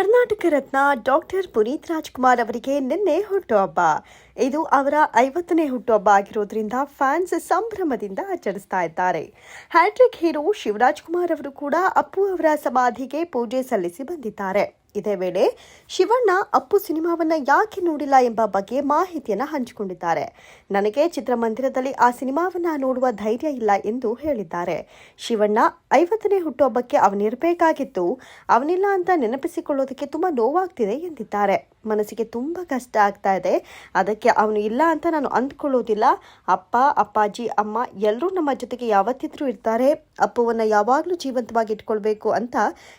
Karnataka Ratna doctor Puneeth Rajkumar ಅವರಿಗೆ ನಿನ್ನೆ ಹುಟ್ಟುಹಬ್ಬ. ಇದು ಅವರ ಐವತ್ತನೇ ಹುಟ್ಟುಹಬ್ಬ ಆಗಿರೋದ್ರಿಂದ ಫ್ಯಾನ್ಸ್ ಸಂಭ್ರಮದಿಂದ ಆಚರಿಸ್ತಾ ಇದ್ದಾರೆ. ಹ್ಯಾಟ್ರಿಕ್ ಹೀರೋ ಶಿವರಾಜ್ ಕುಮಾರ್ ಅವರು ಕೂಡ ಅಪ್ಪು ಅವರ ಸಮಾಧಿಗೆ ಪೂಜೆ ಸಲ್ಲಿಸಿ ಬಂದಿದ್ದಾರೆ. ಇದೇ ವೇಳೆ ಶಿವಣ್ಣ ಅಪ್ಪು ಸಿನಿಮಾವನ್ನ ಯಾಕೆ ನೋಡಿಲ್ಲ ಎಂಬ ಬಗ್ಗೆ ಮಾಹಿತಿಯನ್ನು ಹಂಚಿಕೊಂಡಿದ್ದಾರೆ. ನನಗೆ ಚಿತ್ರಮಂದಿರದಲ್ಲಿ ಆ ಸಿನಿಮಾವನ್ನ ನೋಡುವ ಧೈರ್ಯ ಇಲ್ಲ ಎಂದು ಹೇಳಿದ್ದಾರೆ. ಶಿವಣ್ಣ ಐವತ್ತನೇ ಹುಟ್ಟುಹಬ್ಬಕ್ಕೆ ಅವನಿರಬೇಕಾಗಿತ್ತು. ಅವನಿಲ್ಲ ಅಂತ ನೆನಪಿಸಿಕೊಳ್ಳೋದಕ್ಕೆ ತುಂಬಾ ನೋವಾಗ್ತಿದೆ ಎಂದಿದ್ದಾರೆ. ಮನಸ್ಸಿಗೆ ತುಂಬಾ ಕಷ್ಟ ಆಗ್ತಾ ಇದೆ. ಅದಕ್ಕೆ ಅವನು ಇಲ್ಲ ಅಂತ ನಾನು ಅಂದ್ಕೊಳ್ಳೋದಿಲ್ಲ. ಅಪ್ಪ, ಅಪ್ಪಾಜಿ, ಅಮ್ಮ ಎಲ್ಲರೂ ನಮ್ಮ ಜೊತೆಗೆ ಯಾವತ್ತಿದ್ರೂ ಇರ್ತಾರೆ. ಅಪ್ಪುವನ್ನು ಯಾವಾಗಲೂ ಜೀವಂತವಾಗಿ ಇಟ್ಕೊಳ್ಬೇಕು ಅಂತ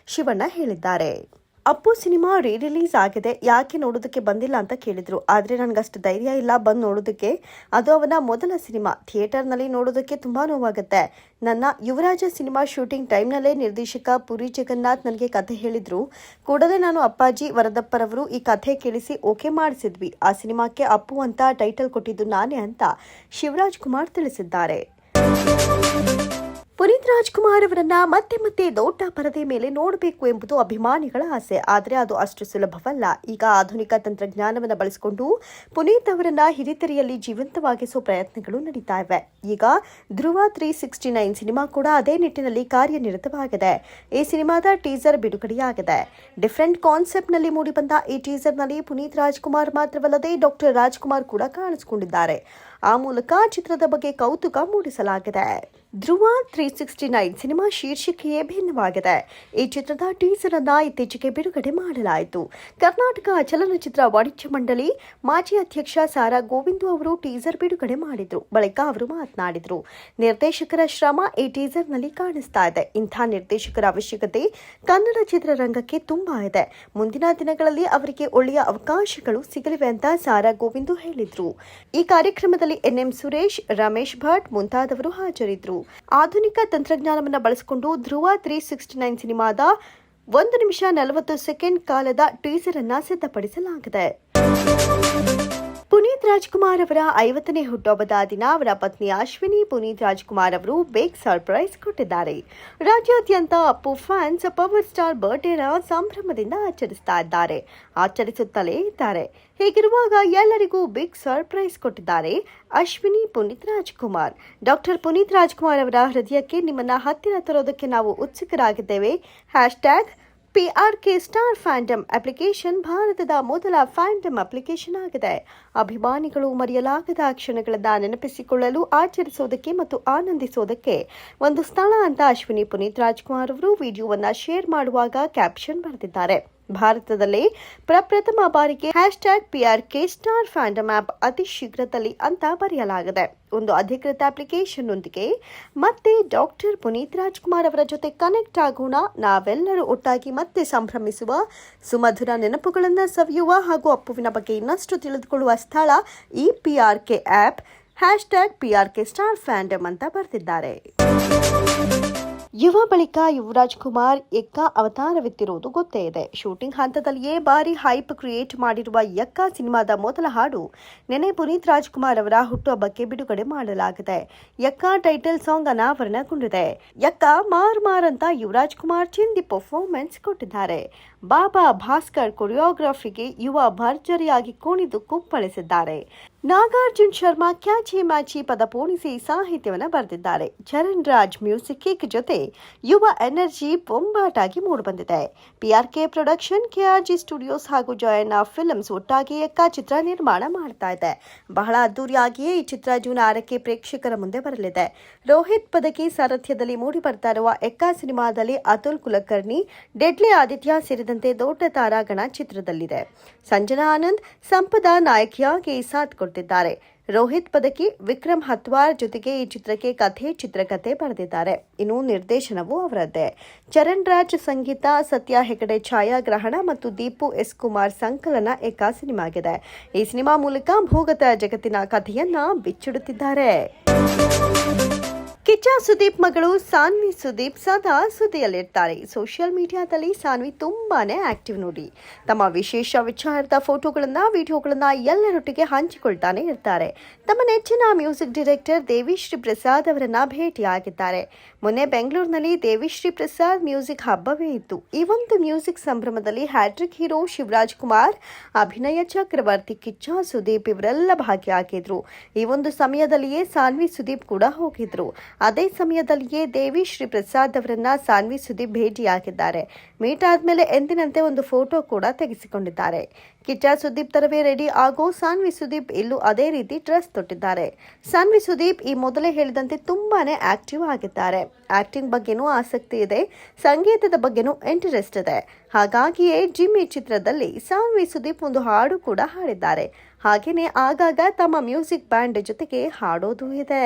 ಶಿವಣ್ಣ ಹೇಳಿದ್ದಾರೆ. ಅಪ್ಪು ಸಿನಿಮಾ ರೀ ರಿಲೀಸ್ ಆಗಿದೆ, ಯಾಕೆ ನೋಡೋದಕ್ಕೆ ಬಂದಿಲ್ಲ ಅಂತ ಕೇಳಿದರು. ಆದರೆ ನನಗಷ್ಟು ಧೈರ್ಯ ಇಲ್ಲ ಬಂದು ನೋಡೋದಕ್ಕೆ. ಅದು ಅವನ ಮೊದಲ ಸಿನಿಮಾ. ಥಿಯೇಟರ್ನಲ್ಲಿ ನೋಡೋದಕ್ಕೆ ತುಂಬ ನೋವಾಗುತ್ತೆ. ನನ್ನ ಯುವರಾಜ ಸಿನಿಮಾ ಶೂಟಿಂಗ್ ಟೈಮ್ನಲ್ಲೇ ನಿರ್ದೇಶಕ ಪುರಿ ಜಗನ್ನಾಥ್ ನನಗೆ ಕಥೆ ಹೇಳಿದರು. ಕೂಡಲೇ ನಾನು ಅಪ್ಪಾಜಿ ವರದಪ್ಪರವರು ಈ ಕಥೆ ಕೇಳಿಸಿ ಓಕೆ ಮಾಡಿಸಿದ್ವಿ. ಆ ಸಿನಿಮಾಕ್ಕೆ ಅಪ್ಪು ಅಂತ ಟೈಟಲ್ ಕೊಟ್ಟಿದ್ದು ನಾನೇ ಅಂತ ಶಿವರಾಜ್ ಕುಮಾರ್ ತಿಳಿಸಿದ್ದಾರೆ. ಪುನೀತ್ ರಾಜ್ಕುಮಾರ್ ಅವರನ್ನ ಮತ್ತೆ ಮತ್ತೆ ದೊಡ್ಡ ಪರದೆ ಮೇಲೆ ನೋಡಬೇಕು ಎಂಬುದು ಅಭಿಮಾನಿಗಳ ಆಸೆ. ಆದರೆ ಅದು ಅಷ್ಟು ಸುಲಭವಲ್ಲ. ಈಗ ಆಧುನಿಕ ತಂತ್ರಜ್ಞಾನವನ್ನು ಬಳಸಿಕೊಂಡು ಪುನೀತ್ ಅವರನ್ನ ಹಿರಿತೆರೆಯಲ್ಲಿ ಜೀವಂತವಾಗಿಸುವ ಪ್ರಯತ್ನಗಳು ನಡೀತಾ ಇವೆ. ಈಗ Dhruva three sixty nine cinema ಕೂಡ ಅದೇ ನಿಟ್ಟಿನಲ್ಲಿ ಕಾರ್ಯನಿರತವಾಗಿದೆ. ಈ ಸಿನಿಮಾದ ಟೀಸರ್ ಬಿಡುಗಡೆಯಾಗಿದೆ. ಡಿಫರೆಂಟ್ ಕಾನ್ಸೆಪ್ಟ್ನಲ್ಲಿ ಮೂಡಿಬಂದ ಈ ಟೀಸರ್ನಲ್ಲಿ ಪುನೀತ್ ರಾಜ್ಕುಮಾರ್ ಮಾತ್ರವಲ್ಲದೆ ಡಾಕ್ಟರ್ ರಾಜ್ಕುಮಾರ್ ಕೂಡ ಕಾಣಿಸಿಕೊಂಡಿದ್ದಾರೆ. ಆ ಮೂಲಕ ಚಿತ್ರದ ಬಗ್ಗೆ ಕೌತುಕ ಮೂಡಿಸಲಾಗಿದೆ. Dhruva three sixty nine cinema ಶೀರ್ಷಿಕೆಯೇ ಭಿನ್ನವಾಗಿದೆ. ಈ ಚಿತ್ರದ ಟೀಸರ್ ಅನ್ನ ಇತ್ತೀಚೆಗೆ ಬಿಡುಗಡೆ ಮಾಡಲಾಯಿತು. ಕರ್ನಾಟಕ ಚಲನಚಿತ್ರ ವಾಣಿಜ್ಯ ಮಂಡಳಿ ಮಾಜಿ ಅಧ್ಯಕ್ಷ ಸಾರಾ ಗೋವಿಂದು ಅವರು ಟೀಸರ್ ಬಿಡುಗಡೆ ಮಾಡಿದ್ರು. ಬಳಿಕ ಅವರು ಮಾತನಾಡಿದ್ರು. ನಿರ್ದೇಶಕರ ಶ್ರಮ ಈ ಟೀಸರ್ನಲ್ಲಿ ಕಾಣಿಸ್ತಾ ಇದೆ. ಇಂಥ ನಿರ್ದೇಶಕರ ಅವಶ್ಯಕತೆ ಕನ್ನಡ ಚಿತ್ರರಂಗಕ್ಕೆ ತುಂಬಾ ಇದೆ. ಮುಂದಿನ ದಿನಗಳಲ್ಲಿ ಅವರಿಗೆ ಒಳ್ಳೆಯ ಅವಕಾಶಗಳು ಸಿಗಲಿವೆ ಅಂತ ಸಾರಾ ಗೋವಿಂದು ಹೇಳಿದ್ರು. ಈ ಕಾರ್ಯಕ್ರಮದಲ್ಲಿ ಎನ್ಎಂ ಸುರೇಶ್, ರಮೇಶ್ ಭಟ್ ಮುಂತಾದವರು ಹಾಜರಿದ್ದರು. ಆಧುನಿಕ ತಂತ್ರಜ್ಞಾನವನ್ನು ಬಳಸಿಕೊಂಡು ಧ್ರುವ ತ್ರೀ ಸಿಕ್ಸ್ಟಿ ನೈನ್ ಸಿನಿಮಾದ ಒಂದು ನಿಮಿಷ ನಲವತ್ತು ಸೆಕೆಂಡ್ ಕಾಲದ ಟೀಸರ್ ಅನ್ನ ಸಿದ್ಧಪಡಿಸಲಾಗಿದೆ. ಪುನೀತ್ ರಾಜ್ಕುಮಾರ್ ಅವರ ಐವತ್ತನೇ ಹುಟ್ಟುಹಬ್ಬದ ದಿನ ಅವರ ಪತ್ನಿ ಅಶ್ವಿನಿ ಪುನೀತ್ ರಾಜ್ಕುಮಾರ್ ಅವರು ಬಿಗ್ ಸರ್ಪ್ರೈಸ್ ಕೊಟ್ಟಿದ್ದಾರೆ. ರಾಜ್ಯಾದ್ಯಂತ ಅಪ್ಪು ಫ್ಯಾನ್ಸ್ ಪವರ್ ಸ್ಟಾರ್ ಬರ್ಡೇನ ಸಂಭ್ರಮದಿಂದ ಆಚರಿಸ್ತಾ ಇದ್ದಾರೆ. ಆಚರಿಸುತ್ತಲೇ ಇದ್ದಾರೆ. ಹೀಗಿರುವಾಗ ಎಲ್ಲರಿಗೂ ಬಿಗ್ ಸರ್ಪ್ರೈಸ್ ಕೊಟ್ಟಿದ್ದಾರೆ ಅಶ್ವಿನಿ ಪುನೀತ್ ರಾಜ್ಕುಮಾರ್. ಡಾಕ್ಟರ್ ಪುನೀತ್ ರಾಜ್ಕುಮಾರ್ ಅವರ ಹೃದಯಕ್ಕೆ ನಿಮ್ಮನ್ನ ಹತ್ತಿರ ತರೋದಕ್ಕೆ ನಾವು ಉತ್ಸುಕರಾಗಿದ್ದೇವೆ. Hashtag PRK star fandom application ಭಾರತದ ಮೊದಲ ಫ್ಯಾಂಡಮ್ ಅಪ್ಲಿಕೇಶನ್ ಆಗಿದೆ. ಅಭಿಮಾನಿಗಳು ಮರೆಯಲಾಗದ ಕ್ಷಣಗಳನ್ನು ನೆನಪಿಸಿಕೊಳ್ಳಲು, ಆಚರಿಸೋದಕ್ಕೆ ಮತ್ತು ಆನಂದಿಸೋದಕ್ಕೆ ಒಂದು ಸ್ಥಳ ಅಂತ ಅಶ್ವಿನಿ ಪುನೀತ್ ರಾಜ್ಕುಮಾರ್ ಅವರು ವಿಡಿಯೋವನ್ನು ಶೇರ್ ಮಾಡುವಾಗ ಕ್ಯಾಪ್ಷನ್ ಬರೆದಿದ್ದಾರೆ. ಭಾರತದಲ್ಲೇ ಪ್ರಪ್ರಥಮ ಬಾರಿಗೆ hashtag PRK star fandom app ಅತಿ ಶೀಘ್ರದಲ್ಲಿ ಅಂತ ಬರೆಯಲಾಗಿದೆ. ಒಂದು ಅಧಿಕೃತ ಅಪ್ಲಿಕೇಶನ್ನೊಂದಿಗೆ ಮತ್ತೆ ಡಾಕ್ಟರ್ ಪುನೀತ್ ರಾಜ್ಕುಮಾರ್ ಅವರ ಜೊತೆ ಕನೆಕ್ಟ್ ಆಗೋಣ. ನಾವೆಲ್ಲರೂ ಒಟ್ಟಾಗಿ ಮತ್ತೆ ಸಂಭ್ರಮಿಸುವ, ಸುಮಧುರ ನೆನಪುಗಳನ್ನು ಸವಿಯುವ ಹಾಗೂ ಅಪ್ಪುವಿನ ಬಗ್ಗೆ ಇನ್ನಷ್ಟು ತಿಳಿದುಕೊಳ್ಳುವ ಸ್ಥಳ ಈ PRK app. Hashtag PRK star fandom ಅಂತ ಬರೆದಿದ್ದಾರೆ. ಯುವ ಬಳಿಕ ಯುವರಾಜ್ ಕುಮಾರ್ ಎಕ್ಕ ಅವತಾರವಿತ್ತಿರುವುದು ಗೊತ್ತೇ ಇದೆ. ಶೂಟಿಂಗ್ ಹಂತದಲ್ಲಿಯೇ ಭಾರಿ ಹೈಪ್ ಕ್ರಿಯೇಟ್ ಮಾಡಿರುವ ಎಕ್ಕ ಸಿನಿಮಾದ ಮೊದಲ ಹಾಡು ನೆನೆ ಪುನೀತ್ ರಾಜ್ಕುಮಾರ್ ಅವರ ಹುಟ್ಟುಹಬ್ಬಕ್ಕೆ ಬಿಡುಗಡೆ ಮಾಡಲಾಗಿದೆ. ಎಕ್ಕ ಟೈಟಲ್ ಸಾಂಗ್ ಅನಾವರಣಗೊಂಡಿದೆ. ಎಕ್ಕ ಮಾರ್ ಮಾರ್ ಅಂತ ಯುವರಾಜ್ ಕುಮಾರ್ ಚಿಂದಿ ಪರ್ಫಾರ್ಮೆನ್ಸ್ ಕೊಟ್ಟಿದ್ದಾರೆ. ಬಾಬಾ ಭಾಸ್ಕರ್ ಕೊರಿಯೋಗ್ರಫಿಗೆ ಯುವ ಭರ್ಜರಿಯಾಗಿ ಕುಣಿದು ಕುಪ್ಪಳಿಸಿದ್ದಾರೆ. ನಾಗಾರ್ಜುನ್ ಶರ್ಮಾ ಕ್ಯಾಚಿ ಮ್ಯಾಚಿ ಪದ ಪೋಣಿಸಿ ಸಾಹಿತ್ಯವನ್ನು ಬರೆದಿದ್ದಾರೆ. ಚರಣ್ ರಾಜ್ ಮ್ಯೂಸಿಕ್ ಜೊತೆ ಯುವ ಎನರ್ಜಿ ಬೊಂಬಾಟಾಗಿ ಮೂಡಿಬಂದಿದೆ. ಪಿಆರ್ಕೆ ಪ್ರೊಡಕ್ಷನ್, ಕೆಆರ್ಜಿ ಸ್ಟುಡಿಯೋಸ್ ಹಾಗೂ ಜಯಣ್ಣ ಫಿಲ್ಮ್ಸ್ ಒಟ್ಟಾಗಿ ಎಕ್ಕ ಚಿತ್ರ ನಿರ್ಮಾಣ ಮಾಡ್ತಾ ಇದೆ. ಬಹಳ ಅದ್ದೂರಿಯಾಗಿಯೇ ಈ ಚಿತ್ರ ಜೂನ್ ಆರಕ್ಕೆ ಪ್ರೇಕ್ಷಕರ ಮುಂದೆ ಬರಲಿದೆ. ರೋಹಿತ್ ಪದಕಿ ಸಾರಥ್ಯದಲ್ಲಿ ಮೂಡಿ ಬರ್ತಾ ಇರುವ ಎಕ್ಕ ಸಿನಿಮಾದಲ್ಲಿ ಅತುಲ್ ಕುಲಕರ್ಣಿ, ಡೆಡ್ಲಿ ಆದಿತ್ಯ ಸೇರಿದಂತೆ ದೊಡ್ಡ ತಾರಾಗಣ ಚಿತ್ರದಲ್ಲಿದೆ. ಸಂಜನಾ ಆನಂದ್, ಸಂಪದ ನಾಯಕಿಯಾಗಿ ಸಾಥ್ ಕೊಡ್ತಿದ್ದಾರೆ? ರೋಹಿತ್ ಪದಕಿ, ವಿಕ್ರಮ್ ಹತ್ವಾರ್ ಜೊತೆಗೆ ಈ ಚಿತ್ರಕ್ಕೆ ಕಥೆ ಚಿತ್ರಕಥೆ ಬರೆದಿದ್ದಾರೆ. ಇನ್ನು ನಿರ್ದೇಶನವೂ ಅವರದ್ದೇ. ಚರಣ್ ರಾಜ್ ಸಂಗೀತ, ಸತ್ಯ ಹೆಗಡೆ ಛಾಯಾಗ್ರಹಣ ಮತ್ತು ದೀಪು ಎಸ್ ಕುಮಾರ್ ಸಂಕಲನ ಏಕ ಸಿನಿಮಾಗಿದೆ. ಈ ಸಿನಿಮಾ ಮೂಲಕ ಭೂಗತ ಜಗತ್ತಿನ ಕಥೆಯನ್ನ ಬಿಚ್ಚಿಡುತ್ತಿದ್ದಾರೆ. ಕಿಚ್ಚ ಸುದೀಪ್ ಮಗಳು ಸಾನ್ವಿ ಸುದೀಪ್ ಸದಾ ಸುದ್ದಿಯಲ್ಲಿರ್ತಾರೆ. ಸೋಷಿಯಲ್ ಮೀಡಿಯಾದಲ್ಲಿ ಸಾನ್ವಿ ತುಂಬಾನೇ ಆಕ್ಟಿವ್ ನೋಡಿ. ತಮ್ಮ ವಿಶೇಷ ವಿಚಾರದ ಫೋಟೋಗಳನ್ನ, ವಿಡಿಯೋಗಳನ್ನ ಎಲ್ಲರೊಟ್ಟಿಗೆ ಹಂಚಿಕೊಳ್ತಾನೆ ಇರ್ತಾರೆ. ತಮ್ಮ ನೆಚ್ಚಿನ ಮ್ಯೂಸಿಕ್ ಡೈರೆಕ್ಟರ್ ದೇವಿಶ್ರೀ ಪ್ರಸಾದ್ ಅವರನ್ನ ಭೇಟಿಯಾಗಿದ್ದಾರೆ. ಮೊನ್ನೆ ಬೆಂಗಳೂರಿನಲ್ಲಿ ದೇವಿಶ್ರೀ ಪ್ರಸಾದ್ ಮ್ಯೂಸಿಕ್ ಹಬ್ಬವೇ ಇತ್ತು. ಈ ಒಂದು ಮ್ಯೂಸಿಕ್ ಸಂಭ್ರಮದಲ್ಲಿ ಹ್ಯಾಟ್ರಿಕ್ ಹೀರೋ ಶಿವರಾಜ್ ಕುಮಾರ್, ಅಭಿನಯ ಚಕ್ರವರ್ತಿ ಕಿಚ್ಚ ಸುದೀಪ್ ಇವರೆಲ್ಲ ಭಾಗಿಯಾಗಿದ್ರು. ಈ ಒಂದು ಸಮಯದಲ್ಲಿಯೇ ಸಾನ್ವಿ ಸುದೀಪ್ ಕೂಡ ಹೋಗಿದ್ರು. ಅದೇ ಸಮಯದಲ್ಲಿಯೇ ದೇವಿ ಶ್ರೀ ಪ್ರಸಾದ್ ಅವರನ್ನ ಸಾನ್ವಿ ಸುದೀಪ್ ಭೇಟಿಯಾಗಿದ್ದಾರೆ. ಮೀಟ್ ಆದ್ಮೇಲೆ ಎಂದಿನಂತೆ ಒಂದು ಫೋಟೋ ಕೂಡ ತೆಗೆಸಿಕೊಂಡಿದ್ದಾರೆ. ಕಿಚ್ಚ ಸುದೀಪ್ ತರವೇ ರೆಡಿ ಆಗೋ ಸಾನ್ವಿ ಸುದೀಪ್ ಇಲ್ಲೂ ಅದೇ ರೀತಿ ಡ್ರೆಸ್ ತೊಟ್ಟಿದ್ದಾರೆ. ಸಾನ್ವಿ ಸುದೀಪ್ ಈ ಮೊದಲೇ ಹೇಳಿದಂತೆ ತುಂಬಾನೇ ಆಕ್ಟಿವ್ ಆಗಿದ್ದಾರೆ. ಆಕ್ಟಿಂಗ್ ಬಗ್ಗೆನೂ ಆಸಕ್ತಿ ಇದೆ. ಸಂಗೀತದ ಬಗ್ಗೆನೂ ಇಂಟ್ರೆಸ್ಟ್ ಇದೆ. ಹಾಗಾಗಿಯೇ ಜಿಮ್ಮಿ ಚಿತ್ರದಲ್ಲಿ ಸಾನ್ವಿ ಸುದೀಪ್ ಒಂದು ಹಾಡು ಕೂಡ ಹಾಡಿದ್ದಾರೆ. ಹಾಗೆಯೇ ಆಗಾಗ ತಮ್ಮ ಮ್ಯೂಸಿಕ್ ಬ್ಯಾಂಡ್ ಜೊತೆಗೆ ಹಾಡೋದು ಇದೆ.